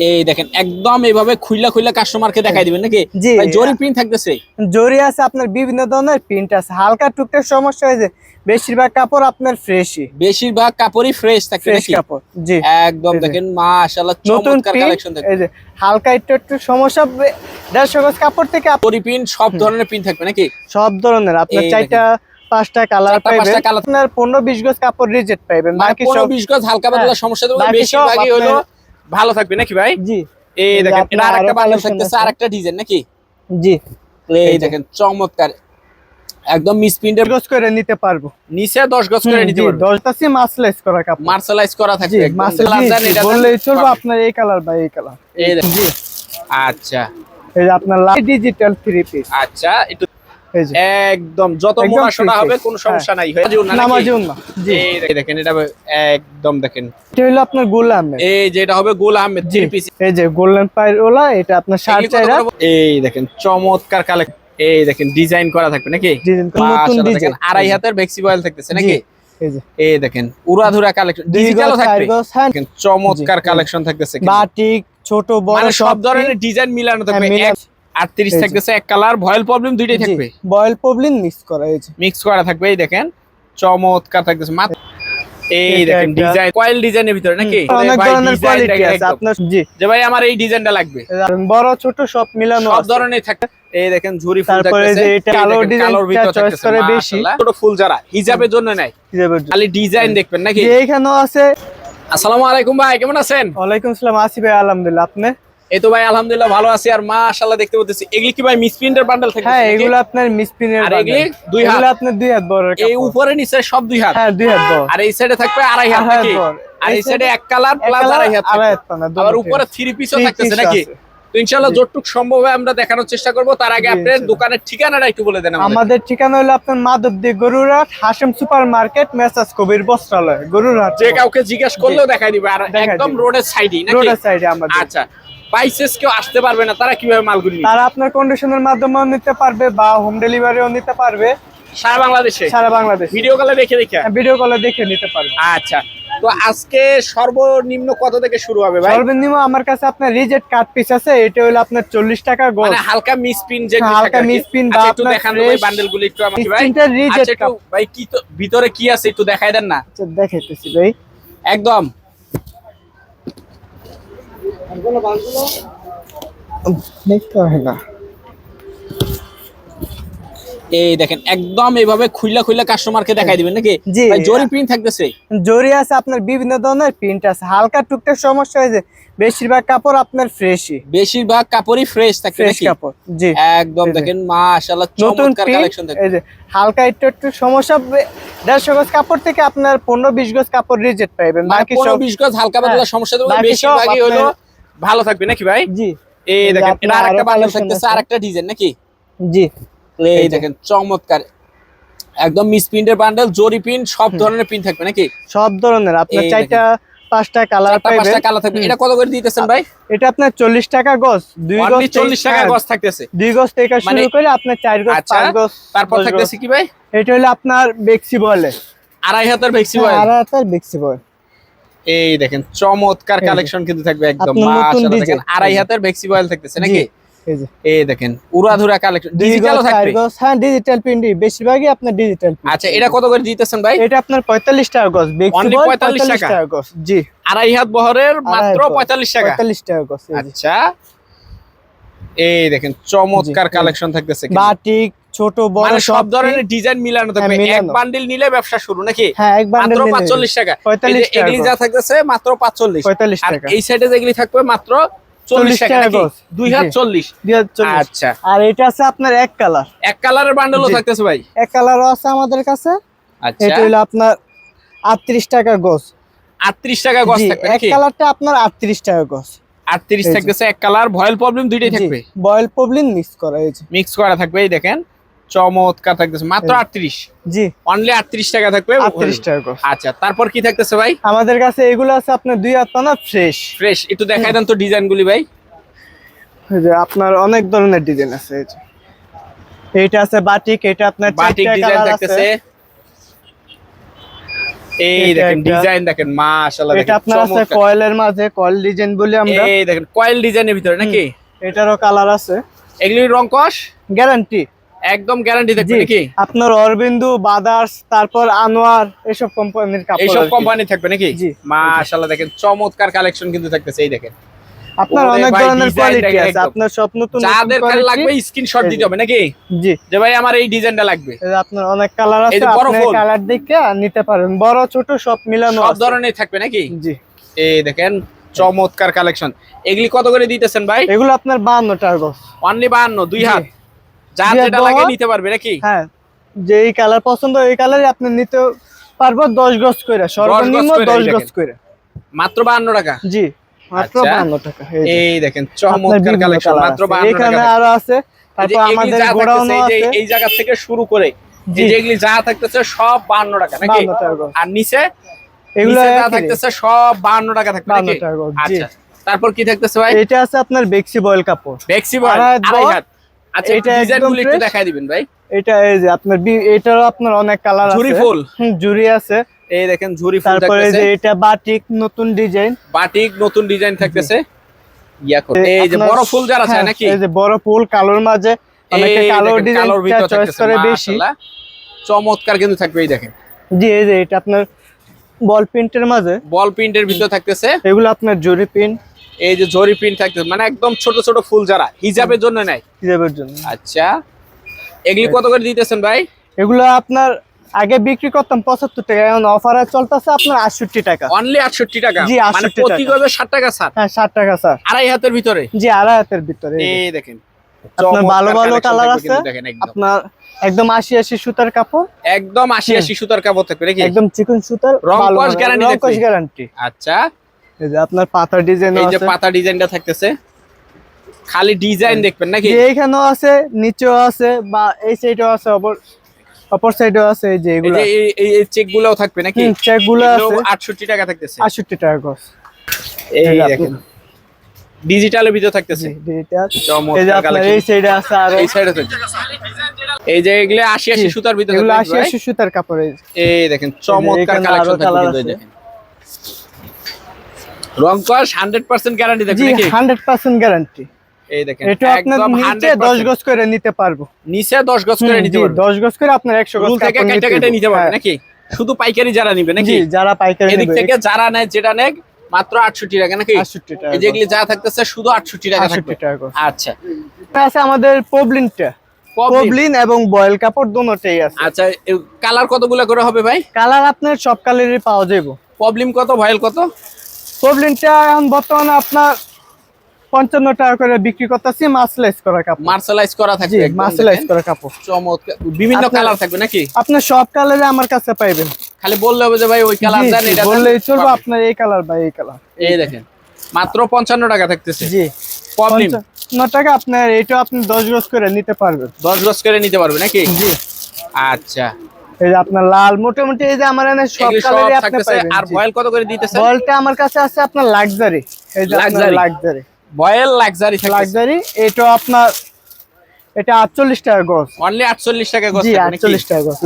এই দেখেন একদম এইভাবে খুইলা খুইলা কাস্টমারকে দেখাই দিবেন নাকি? জরি প্রিন্ট থাকতেছে। জরি আছে আপনার বিভিন্ন ধরনের প্রিন্ট আছে। হালকা টুকটাক সমস্যা হয়েছে বেশিরভাগ কাপড় আপনার ফ্রেশই বেশিরভাগ কাপড়ই ফ্রেশ থাকবে ফ্রেশ কাপড় জি। একদম দেখেন মাশাআল্লাহ নতুন চমৎকার কালেকশন থাকবে এই যে হালকা একটু একটু সমস্যা বে- দেড়শো গজ কাপড় থেকে আপ- জরি প্রিন্ট সব ধরনের প্রিন্ট থাকবে নাকি? সব ধরনের আপনার চারটা পাঁচটা কালার পাইবেন। আপনার পনেরো বিশ গজ কাপড় রিজেক্ট পাইবেন। মানে বাকি সব বিশ গজ হালকা পাতলা হ্যাঁ, সমস্যা দেবো বেশিরভাগই হলো ভালো থাকবে নাকি ভাই? জি। এই দেখেন আপনার এটা আরেকটা আরও বান্ডেল থাকতেছে আছে। আরেকটা ডিজাইন নাকি? জি। এই দেখেন চমৎকার। একদম মিস প্রিন্টের গজ করে নিতে পারব। নিচে দশ গজ করে নিতে পারবে। দশটাছি মাসলাইজ করা কাপড়। মার্শালাইজ করা জি থাকবে একদম। মাসের কালার এটা বললেই চলবে আপনার এই কালার বা এই কালার এই দেখেন। জি। আচ্ছা। এই যে আপনার ডিজিটাল থ্রি পিস আচ্ছা একটু একদম যত হবে কোনো সমস্যা নাই। হয়ে যাবে নামাজুন না জি। এই দেখেন, এটা একদম দেখেন। এটা হলো আপনার গোলাম এই যে এটা হবে গোল আহমেদ থ্রি পিস এই যে গোল্ডেন এটা আপনার শার্ট চাইরা এই দেখেন চমৎকার কালেকশন এই দেখেন ডিজাইন করা থাকবে নাকি? নতুন ডিজাইন আড়াই হাতের ভেক্সি বয়েল থাকতেছে নাকি? এই দেখেন উড়াধুরা কালেকশন ডিজিটালও থাকবে। হ্যাঁ। চমৎকার। কালেকশন থাকতেছে বাটিক ছোট বড় মানে সব ধরনের ডিজাইন মিলানো থাকবে। হ্যাঁ, মিলানো। আটত্রিশ এই যে। থাকতেছে এক কালার ভয়েল প্রবলেম দুইটাই থাকবে? বয়েল প্রবলেম মিক্স করা হয়েছে মিক্স করা থাকবে এই দেখেন চমৎকার থাকতেছে। মাত্র এই দেখেন ডিজাইন কয়েল ডিজাইনের ভিতরে নাকি? অনেক ধরনের কোয়ালিটি আছে আপনার জি। যে ভাই আমার এই ডিজাইনটা লাগবে। বড় ছোট সব মিলানো সব ধরনের থাকে এই দেখেন ঝুরি ফুল তারপরে যে এটা কালো ডিজাইনটা ভিতর করে বেশি। ছোট ফুল যারা হিজাবের জন্য নাই। হিসাবের জন্য। খালি ডিজাইন দেখবেন নাকি? এইখানেও আছে। আসসালামু আলাইকুম ভাই কেমন আছেন? ওয়ালাইকুম আসসালাম আসি ভাই আলহামদুলিল্লাহ আপনি? এই তো ভাই আলহামদুলিল্লাহ ভালো আছি। আর মাশাআল্লাহ দেখতে পাচ্ছি এগুলি কি ভাই মিসপ্রিন্টের বান্ডেল থাকে হ্যাঁ এগুলো আপনার মিসপিনের আর এগুলি দুই হাত? এগুলো আপনার দুই হাত বড় এই উপরে নিচে সব দুই হাত? হ্যাঁ দুই হাত বড়। আর এই সাইডে থাকবে আড়াই হাত নাকি? আর এই সাইডে এক কালার প্লাস আড়াই হাত আড়াই হাত আবার দুটো উপরে থ্রি পিসও থাকতেছে নাকি? তো ইনশাআল্লাহ। যতটুকু সম্ভব হয় আমরা দেখানোর চেষ্টা করব। তার আগে আপনার দোকানের ঠিকানাটা একটু বলে দেন আমাদের। ঠিকানা হলো আপনার মাধবদী গরুরহাট হাসেম সুপার মার্কেট মেসাজ কবির বস্ত্রালয় গরুরহাট। যে কাউকে জিজ্ঞেস করলেও দেখাই দিবে। আর একদম রোডের সাইডেই নাকি? রোডের সাইডে আমাদের। আচ্ছা। পাইসেস কেউ আসতে পারবে না তারা কীভাবে মালগুলি তারা আপনার কন্ডিশনের মাধ্যমেও নিতে পারবে বা হোম ডেলিভারিও নিতে পারবে। সারা বাংলাদেশে? সারা বাংলাদেশ। ভিডিও কলে দেখে দেখে? ভিডিও কলে দেখে নিতে পারবে। আচ্ছা তো আজকে সর্বনিম্ন কত থেকে শুরু হবে ভাই? সর্বনিম্ন আমার কাছে আপনার রিজেক্ট কাট পিস আছে এটা হলো আপনার চল্লিশ টাকা গোল মানে হালকা মিসপিন যে হ্যাঁ, হালকা mispin বা আচ্ছা একটু দেখান ভাই fresh বান্ডেলগুলো একটু আমাকে ভাই। reject আচ্ছা ভাই কি তো ভিতরে কি আছে একটু দেখাই দেন না। দেখাইতেছি ভাই। একদম। দেখতে হয় এই দেখেন একদম এইভাবে খুইলা খুইলা কাস্টমারকে দেখাই দিবেন নাকি? জি। জরি প্রিন্ট থাকতেছে। জরি আছে আপনার বিভিন্ন ধরনের প্রিন্ট আছে। হালকা টুকটাক সমস্যা হয়েছে বেশিরভাগ কাপড় আপনার ফ্রেশই বেশিরভাগ কাপড়ই ফ্রেশ থাকে ফ্রেশ কাপড় জি। একদম দেখেন মাশাআল্লাহ নতুন চমৎকার কালেকশন থাকে এই যে হালকা একটু একটু সমস্যা বে- দেড়শো গজ কাপড় থেকে আপনার পনেরো বিশ গজ কাপড় রিজেক্ট পাইবেন। মানে বাকি সব বিশ গজ হালকা পাতলা হ্যাঁ, সমস্যা দেবো বেশিরভাগই হলো ভালো থাকবে নাকি ভাই? জি। এই দেখেন আরও বান্ডেল থাকতেছে আছে। আরেকটা ডিজাইন নাকি? জি। এই দেখেন চমৎকার। একদম মিস প্রিন্টের বান্ডেল জরি প্রিন্ট সব ধরনের প্রিন্ট থাকবে নাকি? সব ধরনের। আপনার চারটা পাঁচটা কালার পাইবেন পাঁচটা কালার থাকবে। এটা কত করে দিতেছেন ভাই? এটা আপনার চল্লিশ টাকা গজ দুই গজ অনলি চল্লিশ টাকা গজ থাকতেছে। দুই গজ থেকে শুরু মানে- করে আপনার চার গজ আচ্ছা, পাঁচ গজ তারপর থাকতেছে কি ভাই? এটা হলো আপনার বেক্সি বলে। আড়াই হাতের ভেক্সি হ্যাঁ, আড়াই আর আপনার বেক্সি বল। এই দেখেন চমৎকার কালেকশন কিন্তু থাকবে একদম দেখেন আড়াই হাতের ভেক্সি বয়েল থাকতেছে নাকি? এই দেখেন উড়াধুরা কালেকশন ডিজিটালও থাকবে? হ্যাঁ ডিজিটাল প্রিন্টই বেশিরভাগই আপনার ডিজিটাল আচ্ছা এটা কত করে দিতেছেন ভাই? এটা আপনার পঁয়তাল্লিশ টাকা গজ বেক্সি বল 45 পঁয়তাল্লিশ টাকা? গজ জি। আড়াই হাত বহরের মাত্র হাত বহর। পঁয়তাল্লিশ টাকা। পঁয়তাল্লিশ টাকা গজ আচ্ছা। এই দেখেন চমৎকার কালেকশন থাকতেছে বাটিক ছোট বড় মানে সব ধরনের ডিজাইন মিলানো থাকবে। হ্যাঁ, এক বান্ডিল নিলে ব্যবসা শুরু নাকি? হ্যাঁ এক মাত্র বান্ডেল টাকা। 45 এই যে টাকা এগুলি যা থাকতেছে মাত্র পাঁচচল্লিশ। পঁয়তাল্লিশ আর টাকা। এই সাইডে যেগুলি থাকবে মাত্র চল্লিশ চল্লিশ টাকা টাকা নাকি? গজ। দুই হাত জি। চল্লিশ। দুই হাজার চল্লিশ। আচ্ছা। আর এটা আছে আপনার এক কালার এক কালারের বান্ডেলও। থাকতেছে ভাই? এক কালারও আছে আমাদের কাছে। আচ্ছা। এটা হলো আপনার আটত্রিশ টাকা গজ আটত্রিশ টাকা গজ থাকবে এক কালারটা আপনার আটত্রিশ টাকা গজ আটত্রিশ। থাকতেছে এক কালার ভয়েল প্রবলেম দুইটাই থাকবে? ভয়েল প্রবলেম মিক্স করা হয়েছে মিক্স করা থাকবে এই দেখেন। চমৎকার থাকতেছে। মাত্র এই যে। আটত্রিশ। জি। অনলি আটত্রিশ টাকা থাকবে। আটত্রিশ টাকা গজ আচ্ছা তারপর কি থাকতেছে ভাই? আমাদের কাছে এগুলো আছে আপনার দুই হাত পানা ফ্রেশ ফ্রেশ একটু দেখাই দেন তো ডিজাইন গুলি ভাই যে আপনার অনেক ধরনের ডিজাইন আছে এই এইটা আছে বাটিক এটা আপনার বাটিক ডিজাইন থাকতেছে। এই দেখেন ডিজাইন দেখেন মাশাআল্লাহ এটা আপনার আছে কয়েলের মাঝে কয়েল ডিজাইন বলি আমরা। এই দেখেন কয়েল ডিজাইনের ভিতরে নাকি? এটারও কালার আছে। এগুলির রং কস? গ্যারান্টি একদম গ্যারান্টি থাকবে নাকি? আপনার অরবিন্দু বাদার্স তারপর আনোয়ার এসব কোম্পানির কাপড় এইসব কোম্পানি থাকবে নাকি? জি। মাশাআল্লাহ দেখেন চমৎকার কালেকশন কিন্তু থাকতেছে এই দেখেন। আপনার অনেক ধরনের কোয়ালিটি আছে আপনার সব নতুন যাদের খালি লাগবে স্ক্রিনশট দিতে হবে নাকি? জি। যে ভাই আমার এই ডিজাইনটা লাগবে। আপনার অনেক কালার আছে আপনি কালার দেখে নিতে পারেন। বড় ছোট সব মিলানো সব ধরনের থাকবে নাকি? জি। এই দেখেন চমৎকার কালেকশন এগুলি কত করে দিতেছেন ভাই? এগুলো আপনার 52 টাকা। অনলি বাহান্ন দুই হাত। যার যেটা লাগে নিতে পারবে নাকি হ্যাঁ যে এই কালার পছন্দ কালারই আপনি নিতে পারব 10 গজ করে সর্বনিম্ন 10 গজ। করে মাত্র বাহান্ন টাকা জি মাত্র আচ্ছা। 52 টাকা এই দেখেন চমৎকার কালেকশন মাত্র আছে। বাহান্ন এখানে আরও আছে তারপর আমাদের এই আছে এই জায়গা থেকে শুরু করে। এই যে থাকতেছে সব বাহান্ন টাকা নাকি 52 টাকা গজ। আর নিচে এগুলো যা থাকতেছে সব বাহান্ন টাকা থাকবে নাকি টাকা। আচ্ছা তারপর কি থাকতেছে ভাই এটা আছে আপনার বেক্সি বয়েল কাপড় বেক্সি বয় আড়াই। হাত আচ্ছা এটা এটা ডিজাইন একদমগুলো একটু। দেখাই দিবেন ভাই। এটা এই যে আপনার এটারও আপনার অনেক কালার আছে। ঝুরি ফুল। ঝুরি আছে। এই দেখেন ঝুরি ফুল তারপরে যে এটা বাটিক নতুন ডিজাইন বাটিক নতুন ডিজাইন থাকতেছে। ইয়া করে। এই যে বড় ফুল যারা চায় হ্যাঁ, নাকি? এই যে বড় ফুল কালোর মাঝে অনেকে কালো ডিজাইনটা চয়েস করে বেশি। চমৎকার কিন্তু থাকবে এই দেখেন। জি এই যে এটা আপনার বল প্রিন্টের মাঝে। বল প্রিন্টের ভিতর থাকতেছে। এগুলো আপনার জরি প্রিন্ট এই যে জরি প্রিন্ট থাকতেছে মানে একদম ছোট ছোট ফুল যারা হিজাবের জন্য নেয়। হিসাবের জন্য। আচ্ছা। এগুলি কত করে দিতেছেন ভাই? এগুলো আপনার আগে বিক্রি করতাম পঁচাত্তর টাকা এখন অফারে চলতেছে আপনার আটষট্টি টাকা। অনলি আটষট্টি টাকা? জি, মানে প্রতি। গজে ষাট টাকা ছাড়? হ্যাঁ ষাট টাকা স্যার আড়াই হাতের ভিতরে? জি আড়াই হাতের ভিতরে। এই দেখেন। আপনার ভালো ভালো কালার আছে। একদম। আপনার একদম আশি আশি সুতার কাপড়। একদম আশি। আশি সুতার কাপড় থাকবে নাকি? একদম চিকন সুতার রং? কস গ্যারান্টি আচ্ছা। এই যে আপনার পাতার ডিজাইন এই যে পাতা ডিজাইনটা থাকতেছে। খালি ডিজাইন দেখবেন নাকি? এইখানেও আছে নিচেও আছে বা এই সাইডেও আছে অপর অপর সাইডেও আছে এই যে এগুলো। এই- এই চেক গুলাও থাকবে নাকি? চেকগুলো আছে। আটষট্টি টাকা থাকতেছে। আটষট্টি টাকা গজ এই দেখেন। ডিজিটালের ভিতর থাকতেছে। ডিজিটাল এই যে আপনার এই সাইডে আছে আরও। এই সাইডে থাকবে এই যে এগুলো আশি আশি সুতার ভিতর এগুলো থাকবে আশি ভাই। আশি সুতার কাপড় এই দেখেন চমৎকার কালেকশন থাকবে। দেখেন। রং কস হান্ড্রেড পার্সেন্ট গ্যারান্টি নাকি? গ্যারান্টি এই দেখেন এটা আপনার একদম নিচে 100% দশ গজ করে নিতে পারব। নিচে গজ করে নিতে পারবে। দশ গজ করে আপনার একশো গজ থেকে কেটে কেটে হইবো। নিতে পারবে হ্যাঁ। নাকি? শুধু পাইকারি যারা নিবে নাকি? যারা পাইকারি এদিক থেকে যারা নেয় যেটা নেয় মাত্র আটষট্টি টাকা নাকি? আটষট্টি টাকা এই যেগুলি যা থাকতেছে শুধু আটষট্টি টাকা থাকবে। টাকা আচ্ছা। আছে আমাদের। পবলিন। এবং বয়েল কাপড় আছে। আচ্ছা কালার কতগুলো করে হবে ভাই? কালার আপনার সব কালারই পাওয়া যাবে প্রবলেম কত ভয়েল কত? পবলিনটা এখন বর্তমানে আপনার পঞ্চান্ন টাকা করে বিক্রি করতেছি মাসলাইজ করা কাপড়। মার্শালাইজ করা থাকবে একদম করা কাপড়। চমৎকার। বিভিন্ন কালার থাকবে নাকি? আপনার সব কালারে আমার কাছে পাইবেন। খালি বললে হবে যে ভাই ওই কালার দেন এটা বললেই চলবে আপনার এই কালার বা এই কালার। এই দেখেন মাত্র পঞ্চান্ন টাকা থাকতেছে। জি। প্রবলেম টাকা আপনার এটা আপনি দশ গজ করে নিতে পারবেন। দশ গজ করে নিতে পারবে নাকি? জি। আচ্ছা। এই যে আপনার লাল মোটামুটি এই যে আমার এখানে সব কালারই আপনি পাবেন আর ভয়েল কত করে দিতেছেন? বয়েলটা আমার কাছে আছে আপনার লাক্সারি এই যে luxury luxury voile luxury luxury এটা আপনার এটা আটচল্লিশ টাকা গজ অনলি আটচল্লিশ টাকা গজ জি থাকবে নাকি? আটচল্লিশ টাকা গজ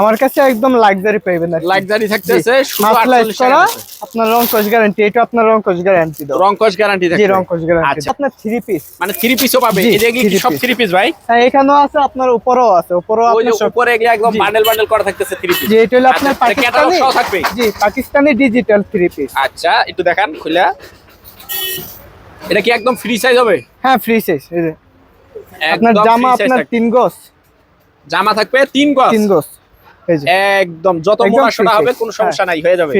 আমার কাছে একদম লাক্সারি পাইবেন আর লাক্সারি থাকতেছে শুধু মাসলাইজ আটচল্লিশ টাকা করা থাকতেছে। আপনার রংকশ গ্যারান্টি এটা আপনার রংকশ গ্যারান্টি দাও। রং কস গ্যারান্টি জি থাকবে। রংকশ গ্যারান্টি আচ্ছা। আপনার থ্রি পিস মানে থ্রি পিসও পাবে। জি, কি সব piece। থ্রি পিস ভাই? হ্যাঁ এখানেও আছে আপনার উপরেও আছে। উপরেও আপনার সব উপরে এগুলি একদম জি। বান্ডেল বান্ডেল করা থাকতেছে থ্রি পিস যে এটা হলো আপনার ক্যাটালগ পাকিস্তানি থাকবে। জি পাকিস্তানি ডিজিটাল থ্রি পিস আচ্ছা একটু দেখান খুলে। এটা কি একদম ফ্রি সাইজ হবে? হ্যাঁ ফ্রি সাইজ এই আপনার জামা আপনার তিন গজ। জামা থাকবে তিন গজ। তিন গজ। একদম যত free হবে। কোনো সমস্যা নাই হয়ে যাবে।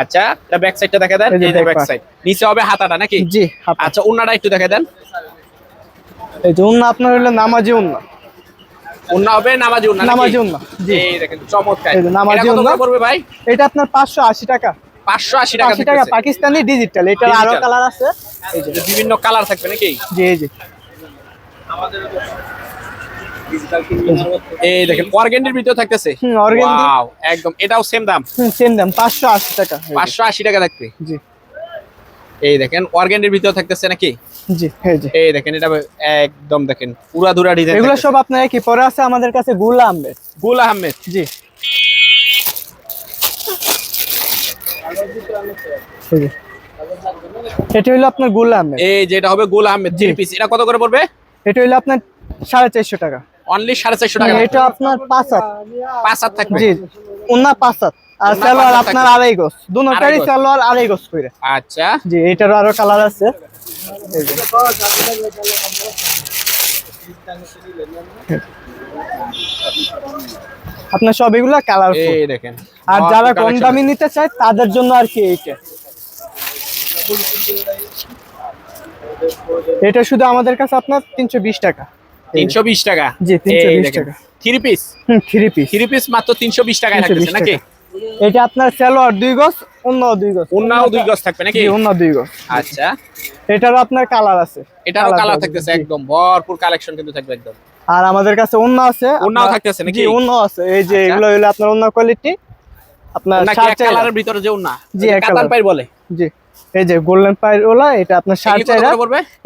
আচ্ছা এটা ব্যাক সাইডটা দেখা দেন। এই যে ব্যাক সাইড নিচে হবে হাতাটা নাকি? জি আচ্ছা উন্নাটা একটু দেখা দেন। এই যে উন্না আপনার হলো নামাজি উন্না। উন্না হবে নামাজি উন্না নামাজি উন্না জি। এই দেখেন চমৎকার। এই যে নামাজি এটা কত উন্না। করে পড়বে ভাই? এটা আপনার পাঁচশো আশি টাকা। 580 টাকা আশি টাকা থাকতেছে। পাকিস্তানি ডিজিটাল এটা আরও কালার আছে। এই যে বিভিন্ন কালার থাকবে নাকি? জি যে। এই দেখেন অর্গেন্ডির ভিতরে থাকতেছে। Wow, একদম এটাও সেম দাম। সেম দাম পাঁচশো আশি টাকা। এই যে। পাঁচশো আশি টাকা থাকবে। জি। এই দেখেন অর্গেন্ডির ভিতরে থাকতেছে নাকি? জি এই যে। এই দেখেন এটা একদম দেখেন পুরা ধুরা ডিজাইন এগুলো সব আপনার কি পরে আছে আমাদের কাছে গুলা আহমেদ। গুল আহমেদ। জি। এটা হলো আপনার গোলাম এই যেটা হবে গোল আহমেদ থ্রি পিস এটা কত করে পড়বে? এটা হলো আপনার সাড়ে চারশো টাকা। অনলি সাড়ে চারশো টাকা। এটা আপনার পাঁচ হাত। পাঁচ হাত থাকবে। জি উন্না পাঁচ হাত। আর সালোয়ার আপনার। আড়াই গোস দুটারই সালোয়ার আড়াই গোস করে। আচ্ছা। জি এটারও আরও কালার আছে। আপনার সব এগুলা কালার এই দেখেন। আর যারা কম। দামি নিতে চায় তাদের জন্য আর কি এইটা। এটা শুধু আমাদের কাছে আপনার তিনশো বিশ টাকা। তিনশো বিশ টাকা? জি, 320 টাকা। থ্রি পিস হুম থ্রি পিস থ্রি পিস মাত্র তিনশো বিশ টাকায় 320 নাকি? এটা আপনার সালোয়ার দুই গজ অন্য দুই গজ। অন্যাও দুই গজ থাকবে নাকি? জি অন্য দুই গজ। আচ্ছা। এটারও আপনার কালার আছে। এটারও কালার থাকতেছে একদম ভরপুর কালেকশন কিন্তু থাকবে একদম। আর আমাদের কাছে অন্য আছে। আপনার- থাকতেছে নাকি? জি অন্য আছে। এই যে আচ্ছা। এগুলো হলো আপনার অন্য কোয়ালিটি আপনার চার কালারের ভিতরে যে না জি, কাতান পাই বলে। জি। এই যে গোল্ডেন এটা আপনার সাড়ে চার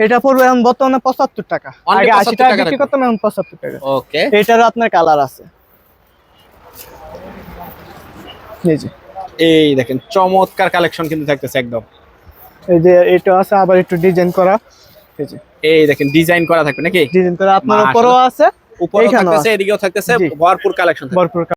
এটা পড়বে এখন বর্তমানে পঁচাত্তর টাকা। আগে আশি টাকা বিক্রি করতাম এখন পঁচাত্তর টাকা। ওকে এটারও আপনার কালার আছে। এই যে। এই দেখেন চমৎকার কালেকশন কিন্তু থাকতেছে একদম। এই যে এটা আছে আবার একটু ডিজাইন করা। এই যে। এই দেখেন ডিজাইন করা থাকবে নাকি? ডিজাইন করা আপনার। উপরেও আছে উপরেও থাকতেছে এদিকেও থাকতেছে ভরপুর কালেকশন ভরপুর